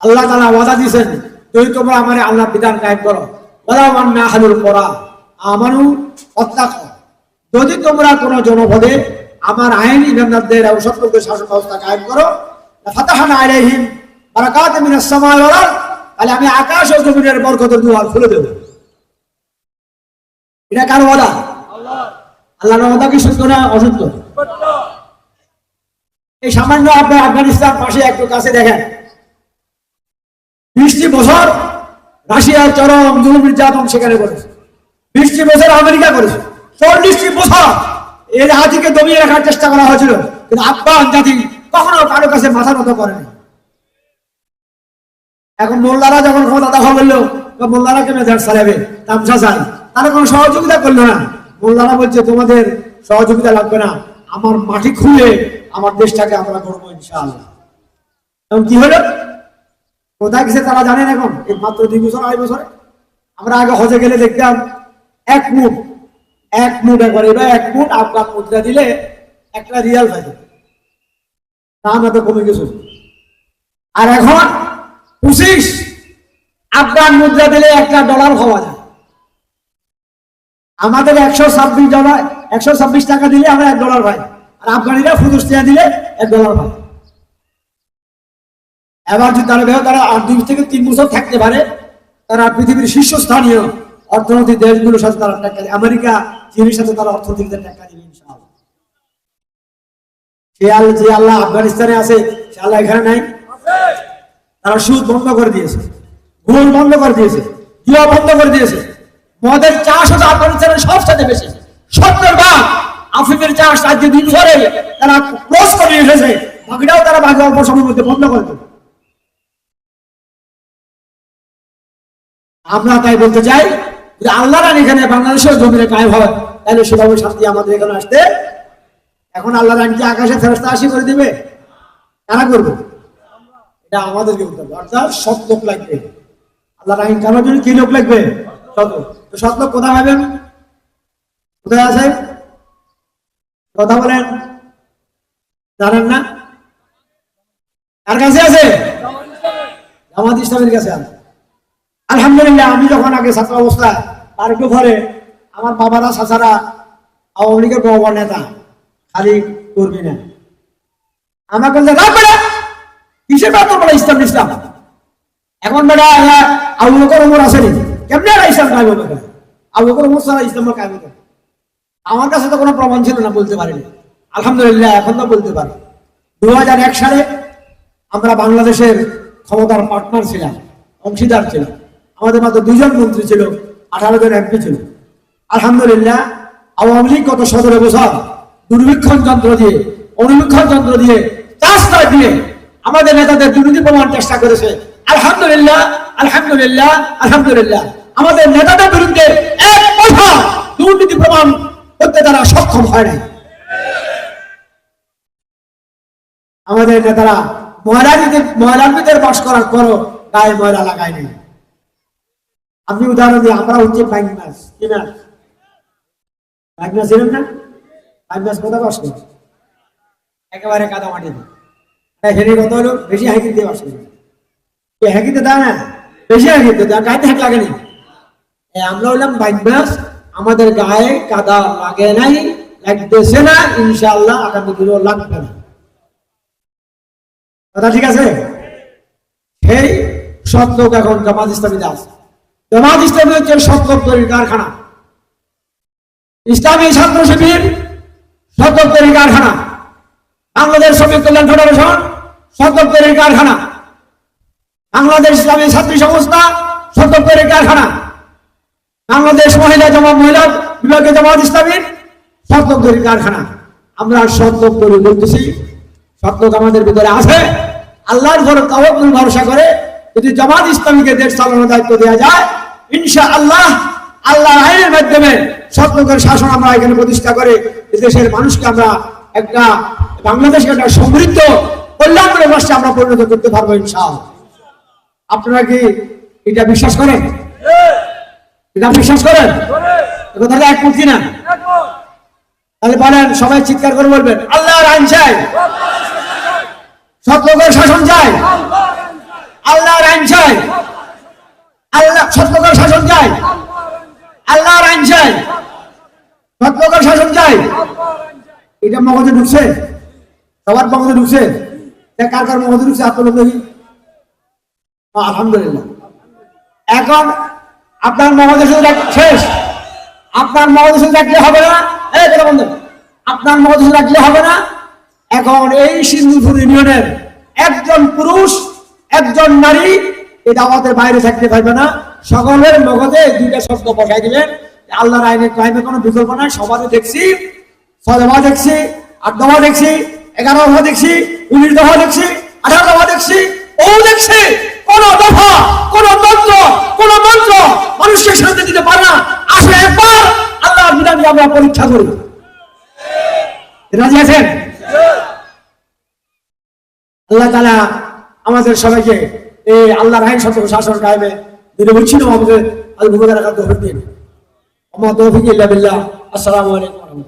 আল্লাহ তালা ওয়াদা দিয়েছেন যদি তোমরা আমার আল্লাহ বিধান কায়েম করো বলা মান্না হালুর করা আমানু অত্যাক যদি তোমরা কোন জনপদে আমার আইন ইমানদারদের এবং সত্যদের শাসন ব্যবস্থা কায়েম করো ফাতাহানা আলাইহিম বারাকাত মিনাস সামাই ওয়াল তাহলে আমি আকাশ ও জমিনের বরকতের দুয়ার খুলে দেব। এটা কার ওয়াদা? আল্লাহর ওয়াদা কি সত্য না অসত্য? এই সামান্য আপনার আফগানিস্তান পাশে একটু কাছে দেখেন। বিশটি বছর, রাশিয়ার চরম জুলুম নির্যাতন সেখানে করেছে বিশটি বছর আমেরিকা করেছে। চল্লিশটি বছর এই জাতিকে দমিয়ে রাখার চেষ্টা করা হয়েছিল। কিন্তু আফগান জাতি কখনো কারও কাছে মাথা নত করেনি। এখন মোল্লারা যখন ক্ষমতা দখল করল মোল্লারা কেন ঝাড় চালাবে? তামসা চাই। তারা কোনো সহযোগিতা করল না। মোল্লারা বলছে, তোমাদের সহযোগিতা লাগবে না। আমার মাটি খুলে আমার দেশটাকে আমরা করব ইনশাআল্লাহ। এবং কি হলো? কোথায় গেছে তারা জানেন এখন? মাত্র দুই বছর, আড়াই বছরে। আমরা আগে হজে গেলে দেখতাম, এক মুঠ এক মুঠ একবার। এবার এক মুঠ আফগান মুদ্রা দিলে একটা রিয়াল থাকে দাম এত কমে গেছে। আর এখন পঁচিশ আফগান মুদ্রা দিলে একটা ডলার হওয়া যায়। আমাদের একশো ছাব্বিশ ডলার একশো ছাব্বিশ টাকা দিলে আমরা এক ডলার পাই। আর আফগানিরা ফুদুস্তিয়া দিলে এক ডলার পাই এবার যদি তারা ভেবে তারা আট দুই থেকে তিন বছর থাকতে পারে, তারা পৃথিবীর শীর্ষস্থানীয় অর্থনৈতিক দেশগুলোর সাথে তারা দেবে, আমেরিকা, চীনের সাথে তারা অর্থনৈতিক টেক্কা দিবে যে আল্লাহ আফগানিস্তানে আছে, সে আল্লাহ এখানে নাই। তারা সুদ বন্ধ করে দিয়েছে ঘুষ বন্ধ করে দিয়েছে জুয়া বন্ধ করে দিয়েছে। মদের চাষ হচ্ছে আফগানিস্তানের সবসাথে বেশি। সত্তর ভাগ আফ্রিকার চাষ আজকে দিন ধরে তারা ক্লোজ করে এসেছে বাকিটাও তারা বাকি অল্প সময়ের মধ্যে বন্ধ করে দেবে আমরা তাই বলতে চাই যে আল্লাহ রান এখানে বাংলাদেশের জমিনে কায়েম হয়, তাহলে সেভাবে শান্তি আমাদের এখানে আসতে এখন আল্লাহ রান কি আকাশে ফেরস্তা আসি করে দিবে। কারা করবে? এটা আমাদেরকে বলতে হবে। অর্থাৎ সৎ লোক লাগবে। আল্লাহ রাহিম কারোর জন্য কি লোক লাগবে? সৎ তো লোক কোথায় পাবেন? কোথায় আছে? কথা বলেন। জানেন না? কার কাছে আছে? জামাত ইসলামের কাছে আছে। আলহামদুলিল্লাহ, আমি যখন আগে ছাত্র অবস্থায় তার ঘরে আমার বাবারা, চাচারা, আওয়ামী লীগের বড় বড় নেতা, খালি করবি না। আমাকে বলছে রাখ বেটা কিসের ব্যাপার বলে, ইসলাম ইসলাম? এখন এরা আবু বকর, ওমর আসেনি কেমনে এরা ইসলাম কায়েম হবে আবু বকর, ওমর ছাড়া ইসলাম কায়েম হবে আমার কাছে তো কোনো প্রমাণ ছিল না, বলতে পারিনি। আলহামদুলিল্লাহ, এখন তো বলতে পারি। দু হাজার এক সালে আমরা বাংলাদেশের ক্ষমতার পার্টনার ছিলাম, অংশীদার ছিলাম। আমাদের মাত্র দুজন মন্ত্রী ছিল, আঠারো জন এমপি ছিল। আলহামদুলিল্লাহ, আওয়ামী লীগ গত সতেরো বছর দুর্বীক্ষণ যন্ত্র দিয়ে অনুবীক্ষণ যন্ত্র দিয়ে চাষটা দিয়ে আমাদের নেতাদের দুর্নীতি প্রমাণ চেষ্টা করেছে। আলহামদুলিল্লাহ আলহামদুলিল্লাহ আলহামদুলিল্লাহ। আমাদের নেতাদের বিরুদ্ধে এক পয়সা দুর্নীতি প্রমাণ করতে তারা সক্ষম হয় নাই। আমাদের নেতারা মহারাজীদের মহারাজীদের বাস করার পরও গায়ে ময়লা লাগায় নাই। আপনি উদাহরণ দিই আমরা হচ্ছে বাইক মাছ বাইক ছিলেন না? বাইক মাছ কোথায় একেবারে কাদা কত হলো? বেশি দিয়ে দেয় না। বেশি দেয় গায়ে হ্যাক লাগেনি। এ, আমরা হলাম বাইক মাছ আমাদের গায়ে কাদা লাগে নাই লাগতেছে না ইনশাআল্লাহ আগামী দিনও লাগবে না। কথা ঠিক আছে? সেই লোক এখন জামাত ইসলামীতে আছে। জামাত ইসলামী হচ্ছে লোক তৈরির কারখানা। ইসলামী ছাত্র শিবির লোক তৈরির কারখানা। বাংলাদেশ শ্রমিক কল্যাণ ফেডারেশন লোক তৈরির কারখানা। বাংলাদেশ ইসলামী ছাত্রী সংস্থা লোক তৈরির কারখানা। বাংলাদেশ মহিলা জামা মহিলা বিভাগীয় জামাত ইসলামীর লোক তৈরির কারখানা। আমরা লোক তৈরি করতেছি। সৎ লোক আমাদের ভিতরে আছে। আল্লাহর ঘর তাওয়াক্কুল ভরসা করে যদি জামাত ইসলামীকে দেশ চালানোর দায়িত্ব দেওয়া যায় ইনশা আল্লাহ আল্লাহর আইনের মাধ্যমে সৎ লোকের শাসন আমরা এখানে প্রতিষ্ঠা করে দেশের মানুষকে আমরা একটা বাংলাদেশকে একটা সমৃদ্ধ কল্যাণময় রাষ্ট্রে আমরা পরিণত করতে পারব ইনশাআল্লাহ। আপনারা কি এটা বিশ্বাস করেন? এটা বিশ্বাস করেন? এ এক একমত কিনা? তাহলে বলেন, সবাই চিৎকার করে বলবেন, আল্লাহর আইন চাই। সৎ লোকের শাসন চাই। এটা মগজে ঢুকছে? সবার মগজে ঢুকছে? কার কার মগজে ঢুকছে? আপনার আলহামদুলিল্লাহ। এখন আপনার মগজে শুধু শেষ। আপনার মগজে শুধু রাখলে হবে না। এই আপনার মগজে শুধু রাখলে হবে না। এখন এই সিন্ধুপুর ইউনিয়নের একজন পুরুষ, একজন নারী এটা আমাদের বাইরে থাকতে পারবে না। সকলের মগজে দুইটা শব্দ বসাই দিলেন। আল্লাহর আইনের কাহিনী কোনো বিকল্প নাই। সবারই দেখছি ছয় দফা দেখছি, আট দফা দেখছি, এগারো দফা দেখছি, উনিশ দফা দেখছি, আঠারো দফা দেখছি, ও দেখছি, কোন দফা, কোন মন্ত্র কোন মন্ত্র মানুষকে শান্তি দিতে পারে না। আসলে একবার, আল্লাহর বিধানকে আমরা পরীক্ষা করি। রাজি আছেন? আল্লাহ তালা আমাদের সবাইকে এই আল্লাহর আইন সত্য শাসন কায়েমে দিনে বলছিল আমাদের আল ভুগে রাখার তৌফিক দিন। আমার তৌফিক ইল্লা আসসালামু আলাইকুম।